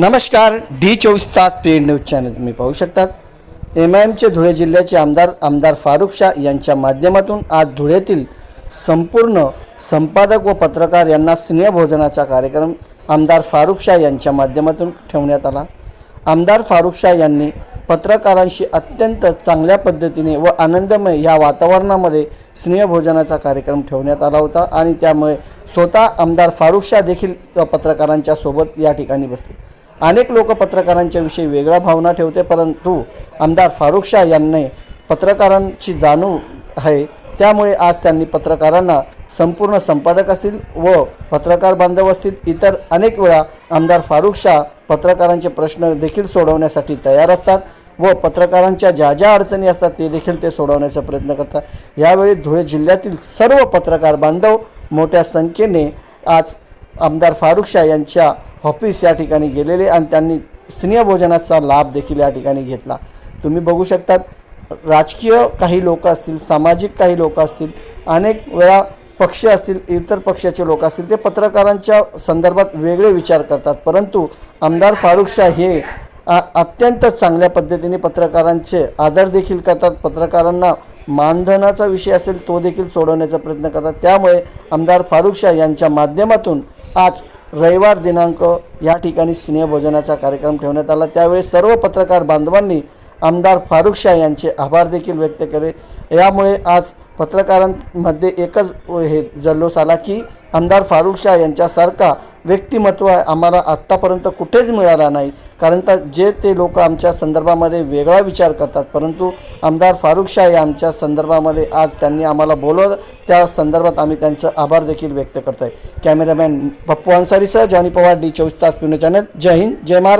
नमस्कार डी चोवीस तास पेड न्यूज चॅनल तुम्ही पाहू शकतात. एम आय एमचे धुळे जिल्ह्याचे आमदार आमदार फारुख शाह यांच्या माध्यमातून आज धुळ्यातील संपूर्ण संपादक व पत्रकार यांना स्नेहभोजनाचा कार्यक्रम आमदार फारुख शाह यांच्या माध्यमातून ठेवण्यात आला. आमदार फारुख शाह यांनी पत्रकारांशी अत्यंत चांगल्या पद्धतीने व आनंदमय ह्या वातावरणामध्ये स्नेहभोजनाचा कार्यक्रम ठेवण्यात आला होता आणि त्यामुळे स्वतः आमदार फारुख शाह देखील पत्रकारांच्या सोबत या ठिकाणी बसले. अनेक लोक पत्रकारांच्या विषयी वेगळ्या भावना ठेवते परंतु आमदार फारुख शाह यांनी पत्रकारांची जाणीव आहे. त्यामुळे आज त्यांनी पत्रकारांना संपूर्ण संपादक असतील व पत्रकार बांधव असतील इतर अनेक वेळा आमदार फारुख शाह पत्रकारांचे प्रश्न देखील सोडवण्यासाठी तयार असतात व पत्रकारांच्या ज्या ज्या अडचणी असतात ते देखील ते सोडवण्याचा प्रयत्न करतात. यावेळी धुळे जिल्ह्यातील सर्व पत्रकार बांधव मोठ्या संख्येने आज आमदार फारुख शाह यांच्या ऑफिस या ठिकाणी गेलेले आणि त्यांनी स्नेहभोजनाचा लाभ देखील या ठिकाणी घेतला. तुम्ही बघू शकतात राजकीय काही लोक असतील सामाजिक काही लोक असतील अनेक वेळा पक्ष असतील इतर पक्षाचे लोक असतील ते पत्रकारांच्या संदर्भात वेगळे विचार करतात. परंतु आमदार फारुख शाह हे अत्यंत चांगल्या पद्धतीने पत्रकारांचे आदर देखील करतात. पत्रकारांना मानधनाचा विषय असेल तो देखील सोडवण्याचा प्रयत्न करतात. त्यामुळे आमदार फारुख शाह यांच्या माध्यमातून आज रविवार दिनांक या ठिकाणी स्नेहभोजनाचा कार्यक्रम ठेवण्यात आला. त्यावेळी सर्व पत्रकार बांधवांनी आमदार फारुख शाह यांचे आभार देखील व्यक्त केले. यामुळे आज पत्रकारांमध्ये एकच हे जल्लोष आला की आमदार फारुख शाह यांच्यासारखा व्यक्तिमत्व आहे आम्हाला आत्तापर्यंत कुठेच मिळाला नाही. कारण तर जे ते लोक आमच्या संदर्भामध्ये वेगळा विचार करतात. परंतु आमदार फारुख शाह या आमच्या संदर्भामध्ये आज त्यांनी आम्हाला बोलवलं. त्या संदर्भात आम्ही त्यांचं आभार देखील व्यक्त करतो आहे कॅमेरामॅन पप्पू अन्सारीसह जॉनी पवार डी चोवीस तास पुणे चॅनल. जय हिंद जय महाराज